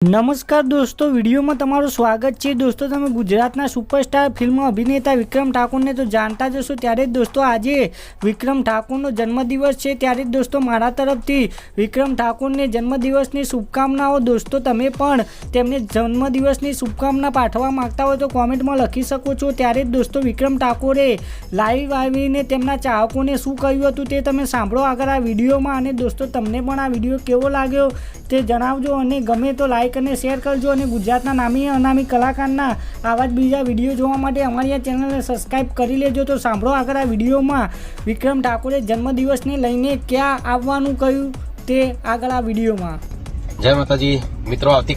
નમસ્કાર દોસ્તો, વિડીયોમાં તમારું સ્વાગત છે. દોસ્તો, તમે ગુજરાતના સુપરસ્ટાર ફિલ્મ અભિનેતા વિક્રમ ઠાકોરને તો જાણતા જશો ત્યારે જ દોસ્તો, આજે વિક્રમ ઠાકોરનો જન્મદિવસ છે. ત્યારે જ દોસ્તો, મારા તરફથી વિક્રમ ઠાકોરને જન્મદિવસની શુભકામનાઓ. દોસ્તો, તમે પણ તેમને જન્મદિવસની શુભકામના પાઠવવા માંગતા હોય તો કોમેન્ટમાં લખી શકો છો. ત્યારે જ દોસ્તો, વિક્રમ ઠાકોરે લાઈવ આવીને તેમના ચાહકોને શું કહ્યું હતું તે તમે સાંભળો આગળ આ વિડીયોમાં. અને દોસ્તો, તમને પણ આ વીડિયો કેવો લાગ્યો? તે જણાવજો અને ગમે તો લાઇક અને શેર કરજો અને ગુજરાતના નામી અનામી કલાકારના આવા જ બીજા વીડિયો જોવા માટે અમારી આ ચેનલને સબસ્ક્રાઈબ કરી લેજો. તો સાંભળો આગળ આ વિડીયોમાં વિક્રમ ઠાકોરે જન્મદિવસને લઈને ક્યાં આવવાનું કહ્યું તે આગળ આ વિડીયોમાં જય માતાજી. મિત્રો, આવતીકાલે